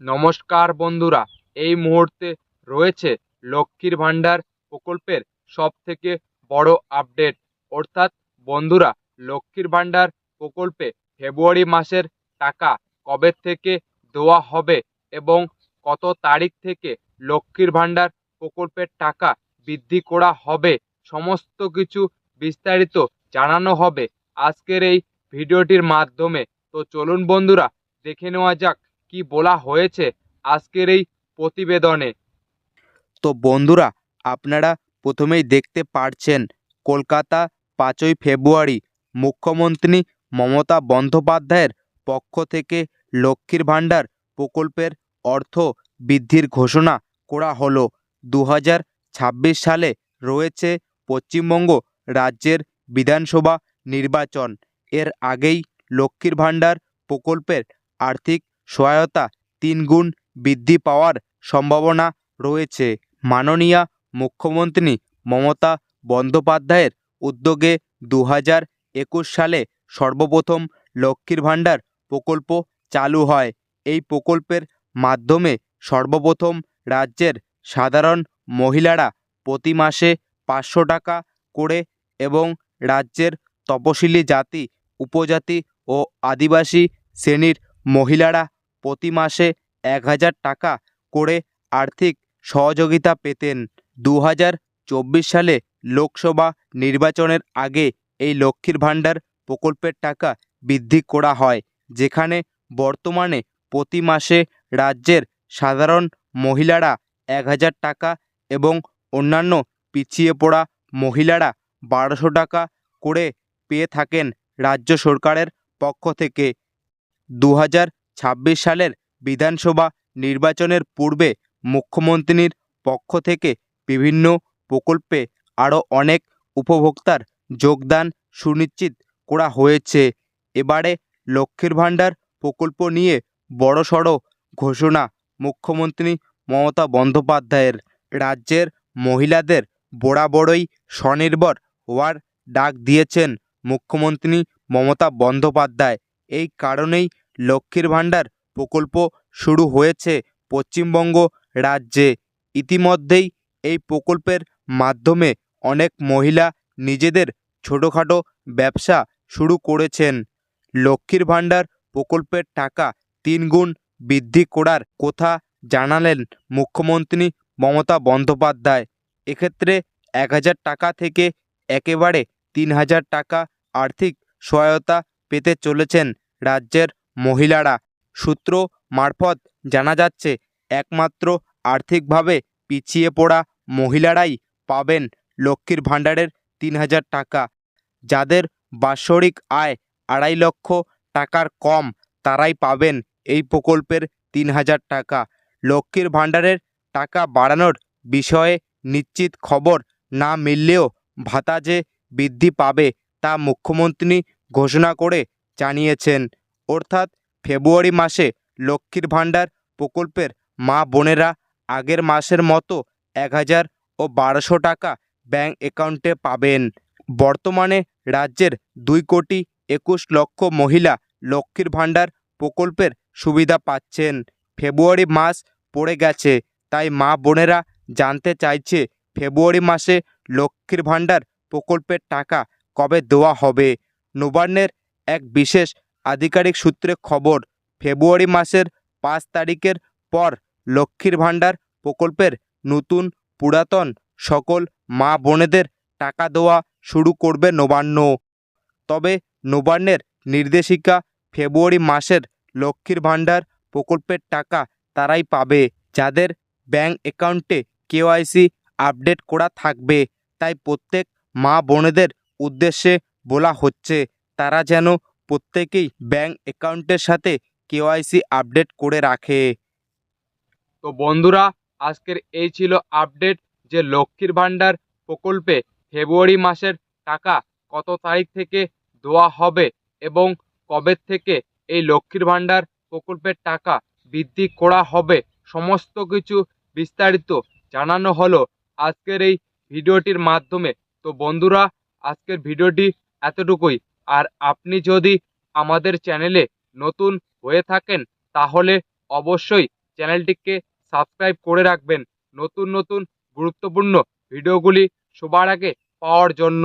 নমস্কার বন্ধুরা, এই মুহূর্তে রয়েছে লক্ষ্মীর ভাণ্ডার প্রকল্পের সব থেকে বড় আপডেট। অর্থাৎ বন্ধুরা, লক্ষ্মীর ভাণ্ডার প্রকল্পে ফেব্রুয়ারি মাসের টাকা কবে থেকে দেওয়া হবে এবং কত তারিখ থেকে লক্ষ্মীর ভাণ্ডার প্রকল্পের টাকা বৃদ্ধি করা হবে, সমস্ত কিছু বিস্তারিত জানানো হবে আজকের এই ভিডিওটির মাধ্যমে। তো চলুন বন্ধুরা, দেখে নেওয়া যাক। কি বলা হয়েছে আজকের এই প্রতিবেদনে? তো বন্ধুরা, আপনারা প্রথমেই দেখতে পারছেন, কলকাতা পাঁচই ফেব্রুয়ারি মুখ্যমন্ত্রী মমতা বন্দ্যোপাধ্যায়ের পক্ষ থেকে লক্ষ্মীর ভাণ্ডার প্রকল্পের অর্থ বৃদ্ধির ঘোষণা করা হলো। দু সালে রয়েছে পশ্চিমবঙ্গ রাজ্যের বিধানসভা নির্বাচন। এর আগেই লক্ষ্মীর ভাণ্ডার প্রকল্পের আর্থিক সহায়তা তিনগুণ বৃদ্ধি পাওয়ার সম্ভাবনা রয়েছে। মাননীয়া মুখ্যমন্ত্রী মমতা বন্দ্যোপাধ্যায়ের উদ্যোগে দু একুশ সালে সর্বপ্রথম লক্ষ্মীর ভাণ্ডার প্রকল্প চালু হয়। এই প্রকল্পের মাধ্যমে সর্বপ্রথম রাজ্যের সাধারণ মহিলারা প্রতি মাসে পাঁচশো টাকা করে এবং রাজ্যের তপশিলি জাতি, উপজাতি ও আদিবাসী শ্রেণির মহিলারা প্রতি মাসে এক হাজার টাকা করে আর্থিক সহযোগিতা পেতেন। দু হাজার চব্বিশ সালে লোকসভা নির্বাচনের আগে এই লক্ষ্মীর ভাণ্ডার প্রকল্পের টাকা বৃদ্ধি করা হয়, যেখানে বর্তমানে প্রতি মাসে রাজ্যের সাধারণ মহিলারা এক হাজার টাকা এবং অন্যান্য পিছিয়ে পড়া মহিলারা বারোশো টাকা করে পেয়ে থাকেন রাজ্য সরকারের পক্ষ থেকে। দু হাজার ছাব্বিশ সালের বিধানসভা নির্বাচনের পূর্বে মুখ্যমন্ত্রীর পক্ষ থেকে বিভিন্ন প্রকল্পে আরও অনেক উপভোক্তার যোগদান সুনিশ্চিত করা হয়েছে। এবারে লক্ষ্মীর ভাণ্ডার প্রকল্প নিয়ে বড়সড় ঘোষণা মুখ্যমন্ত্রী মমতা বন্দ্যোপাধ্যায়ের। রাজ্যের মহিলাদের বরাবরই স্বনির্ভর হওয়ার ডাক দিয়েছেন মুখ্যমন্ত্রী মমতা বন্দ্যোপাধ্যায়। এই কারণেই লক্ষ্মীর ভাণ্ডার প্রকল্প শুরু হয়েছে পশ্চিমবঙ্গ রাজ্যে। ইতিমধ্যেই এই প্রকল্পের মাধ্যমে অনেক মহিলা নিজেদের ছোটোখাটো ব্যবসা শুরু করেছেন। লক্ষ্মীর ভাণ্ডার প্রকল্পের টাকা তিনগুণ বৃদ্ধি করার কথা জানালেন মুখ্যমন্ত্রী মমতা বন্দ্যোপাধ্যায়। এক্ষেত্রে এক হাজার টাকা থেকে একেবারে তিন হাজার টাকা আর্থিক সহায়তা পেতে চলেছেন রাজ্যের মহিলারা। সূত্র মারফত জানা যাচ্ছে, একমাত্র আর্থিকভাবে পিছিয়ে পড়া মহিলারাই পাবেন লক্ষ্মীর ভাণ্ডারের তিন হাজার টাকা। যাদের বাৎসরিক আয় আড়াই লক্ষ টাকার কম, তারাই পাবেন এই প্রকল্পের তিন হাজার টাকা। লক্ষ্মীর ভাণ্ডারের টাকা বাড়ানোর বিষয়ে নিশ্চিত খবর না মিললেও ভাতা যে বৃদ্ধি পাবে তা মুখ্যমন্ত্রী ঘোষণা করে জানিয়েছেন। অর্থাৎ ফেব্রুয়ারি মাসে লক্ষ্মীর ভাণ্ডার প্রকল্পের মা বোনেরা আগের মাসের মতো এক হাজার ও বারোশো টাকা ব্যাঙ্ক অ্যাকাউন্টে পাবেন। বর্তমানে রাজ্যের দুই কোটি একুশ লক্ষ মহিলা লক্ষ্মীর ভাণ্ডার প্রকল্পের সুবিধা পাচ্ছেন। ফেব্রুয়ারি মাস পড়ে গেছে, তাই মা বোনেরা জানতে চাইছে ফেব্রুয়ারি মাসে লক্ষ্মীর ভাণ্ডার প্রকল্পের টাকা কবে দেওয়া হবে। নবান্নের এক বিশেষ আধিকারিক সূত্রে খবর, ফেব্রুয়ারি মাসের পাঁচ তারিখের পর লক্ষ্মীর ভাণ্ডার প্রকল্পের নতুন পুরাতন সকল মা বোনেদের টাকা দেওয়া শুরু করবে নবান্ন। তবে নবান্নের নির্দেশিকা ফেব্রুয়ারি মাসের লক্ষ্মীর ভাণ্ডার প্রকল্পের টাকা তারাই পাবে। যাদের ব্যাঙ্ক অ্যাকাউন্টে কেওয়াইসি আপডেট করা থাকবে, তাই প্রত্যেক মা বোনেদের উদ্দেশ্যে বলা হচ্ছে, তারা যেন প্রত্যেকেই ব্যাঙ্ক অ্যাকাউন্টের সাথে কেওয়াইসি আপডেট করে রাখে। তো বন্ধুরা, আজকের এই ছিল আপডেট যে লক্ষ্মীর ভাণ্ডার প্রকল্পে ফেব্রুয়ারি মাসের টাকা কত তারিখ থেকে দেওয়া হবে এবং কবে থেকে এই লক্ষ্মীর ভাণ্ডার প্রকল্পের টাকা বৃদ্ধি করা হবে, সমস্ত কিছু বিস্তারিত জানানো হলো আজকের এই ভিডিওটির মাধ্যমে। তো বন্ধুরা, আজকের ভিডিওটি এতটুকুই। আর আপনি যদি আমাদের চ্যানেলে নতুন হয়ে থাকেন, তাহলে অবশ্যই চ্যানেলটিকে সাবস্ক্রাইব করে রাখবেন। নতুন নতুন, গুরুত্বপূর্ণ ভিডিওগুলি সবার আগে পাওয়ার জন্য।